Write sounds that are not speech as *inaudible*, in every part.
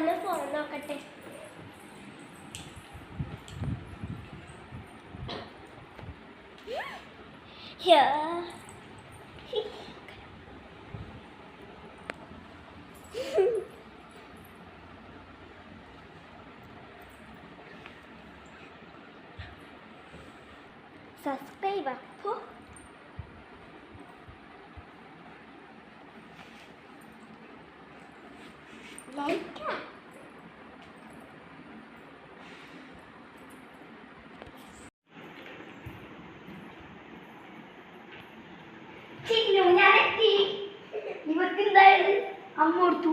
ഒന്ന് ഫോൺ നോക്കട്ടെ യാ. സബ്സ്ക്രൈബ് അപ്പോ ചിന്നു ഞാൻ എത്തി ഇവർക്ക് എന്തായത് അമ്മ കൊടുത്തു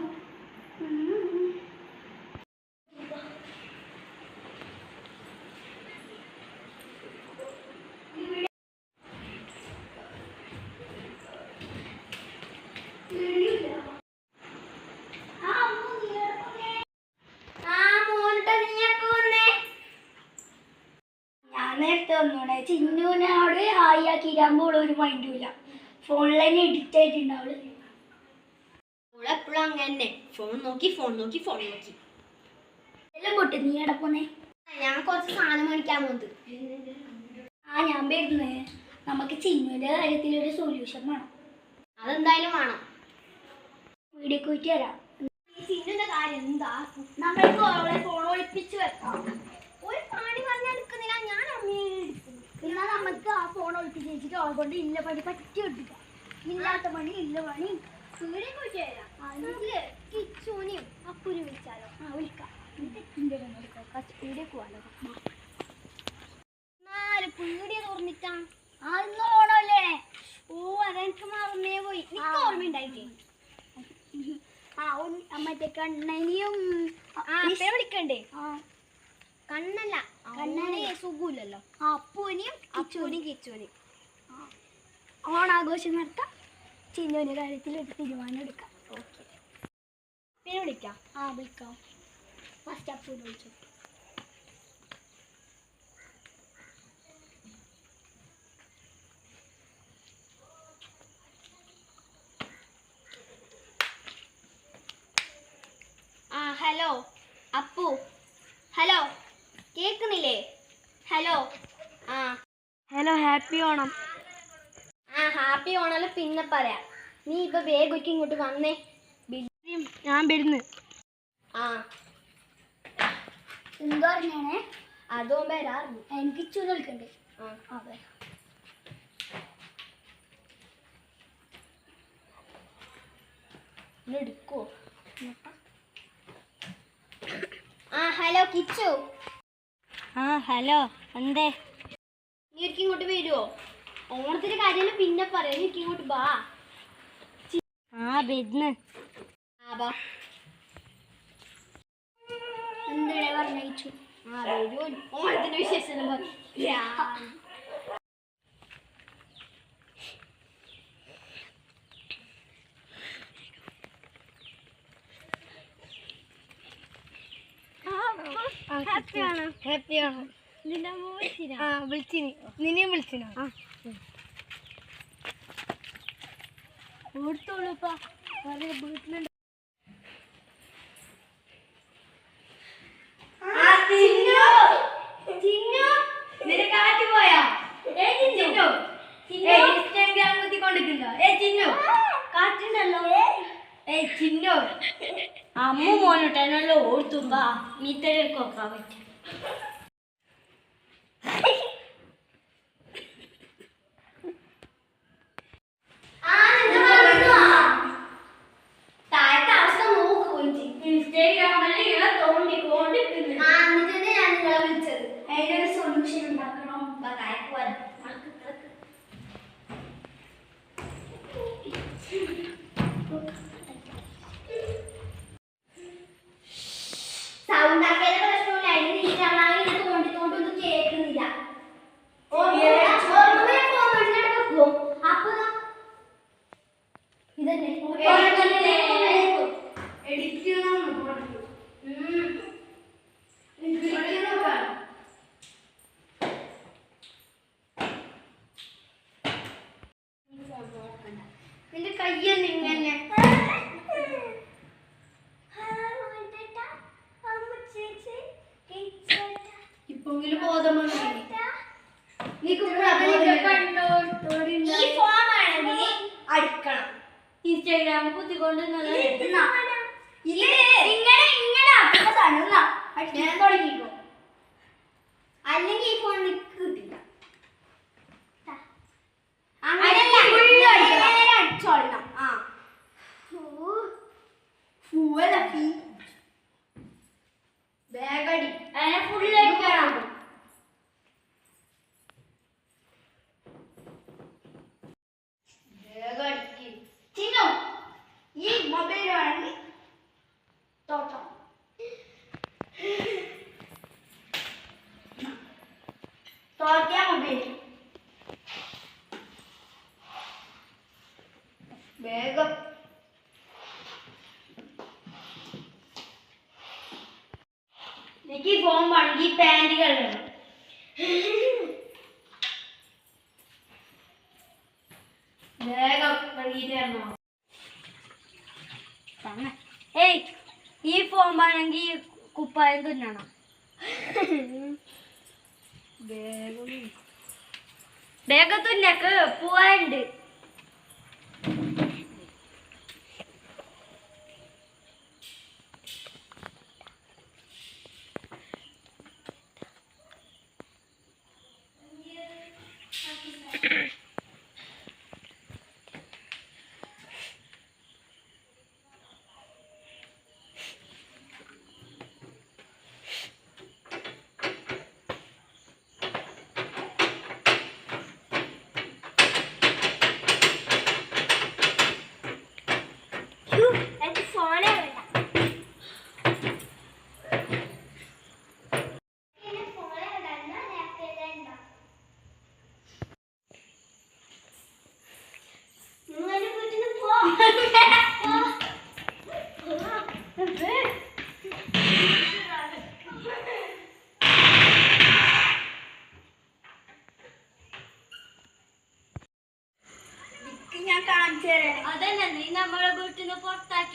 ചിന്നുവിനോട് ഹായ് ആക്കിയിരാകുമ്പോൾ ഒരു മൈൻഡും ഇല്ല. ഫോണിൽ എഡിറ്റ് ആയിട്ടുണ്ടാവുള്ളൂ എപ്പോഴും അങ്ങനെ തന്നെ. ഫോൺ നോക്കി ഫോൺ നോക്കി ഫോൺ നോക്കി. എല്ലാം പൊട്ട്. നീ എവിടെ പോന്നേ? ഞാൻ കുറച്ച് സാധനം മേടിക്കാൻ പോകുന്നത് ആ ഞാൻ വരുന്നേ. നമുക്ക് ചിന്നുവിന്റെ കാര്യത്തിൽ ഒരു സൊല്യൂഷൻ വേണം. അതെന്തായാലും വേണം. വീഡിയോ കൂട്ടി വരാം. സിന്നിന്റെ കാര്യം എന്താ? നമ്മൾക്ക് അവളെ ഫോൺ ഒളിപ്പിച്ച് വെക്കാം ഒരു പണി പറഞ്ഞാൽ എടുക്കുന്നില്ല ഞാൻ അമ്മയെ എടുക്കുന്നു എന്നാൽ നമുക്ക് ആ ഫോൺ ഒളിപ്പിച്ച് വെച്ചിട്ട് അവളെ കൊണ്ട് ഇല്ല പണി പറ്റി ഒട്ടിക്കാം. ഇല്ലാത്ത പണി ഇല്ല പണി. വീടിനെ കുറിച്ച് തരാം കിച്ചൂനെയും അപ്പുരി വിളിച്ചാലോ? ആ വിളിക്കാം. കുറച്ച് പോവാലോ. നാല് പീടിയ തുറന്നിട്ടാ? അന്ന് ഓണല്ലേ ഓ അതെനിക്ക് മറന്നേ പോയി. എനിക്ക് ഓർമ്മയുണ്ടായിട്ടേ ആ ഉൺ- ആ, മറ്റേ കണ്ണനിയും വിളിക്കണ്ടേ? ആ. കണ്ണല്ല. കണ്ണനെ. സുഖമില്ലല്ലോ. അപ്പൂനെയും അപ്പൂനും കിച്ചൂനും ഓണാഘോഷം നടത്താം ചിന്നുവിന്റെ കാര്യത്തിൽ ഒരു തീരുമാനം എടുക്കാം ഓക്കെ. പിന്നെ വിളിക്കാം. ആ വിളിക്കാം. ഫസ്റ്റ് അപ്പൂനെ വിളിച്ചു. ആ ഹലോ. അപ്പു ഹലോ കേക്കുന്നില്ലേ ഹലോ ആ ഹലോ ഹാപ്പി ഓണം. ആ ഹാപ്പി ഓണല്ലോ പിന്നെ പറയാം. നീ ഇപ്പൊ വേഗം ഒരിക്കൽ ഇങ്ങോട്ട് വന്നേ. ഞാൻ വരുന്നു. ആ. എന്തോ പറഞ്ഞാണേ അതോ വരാറുണ്ട്. എനിക്ക് ചൂട് കളിക്കണ്ടേ ആ. എടുക്കോ ആ ഹലോ കിച്ചു. ആ ഹലോ എന്തേ? വരുമോ ഓണത്തിന്റെ കാര്യം പിന്നെ പറയാം. നീ ഇങ്ങോട്ട് ബാ ആ വരുന്നു ആ ബാ എന്താ പറഞ്ഞു ആ വരൂ. ഓണത്തിന്റെ വിശേഷം പറയാം ഹാപ്പി ആ വിളിച്ചിനി. നിന്നെയും വിളിച്ചിനോ? ആ. ഓടുത്തോളൂപ്പാ. വീട്ടിലുണ്ട് അമ്മ മോനോട്ടല്ലോ ഓർത്തുമ്പാ മീത്തരക്കൊക്കെ പറ്റും. താഴത്തെ Saya. ഇങ്ങനെ ഇങ്ങനെ ആക്കുന്നതാണ് അടിക്കണം തുടങ്ങിക്കോ. അല്ലെങ്കിൽ ഈ കിട്ടില്ല. അടിച്ചോളണം ആ. ബാഗടി അതിനെ ഫുള്ള് അടിക്കണം ബാഗടിക്ക് ചിന്നു ഈ മൊബൈൽ വേണമെങ്കിൽ തോട്ടം തോറ്റിയ മൊബൈൽ വേഗം എനിക്ക് ഫോൺ വേണമെങ്കിൽ പാന്റുകൾ വേണം വേഗം വൈകിട്ട് തരണോ ഏയ് ഈ ഫോൺ വേണമെങ്കിൽ കുപ്പായം തിന്നണം. *laughs* വേഗം തുന്നക്ക്. പോവാണ്ട്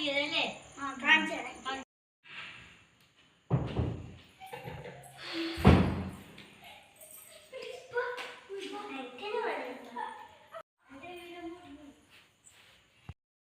പുറത്താക്കിയതല്ലേ ആ കാണിച്ചു തരാം.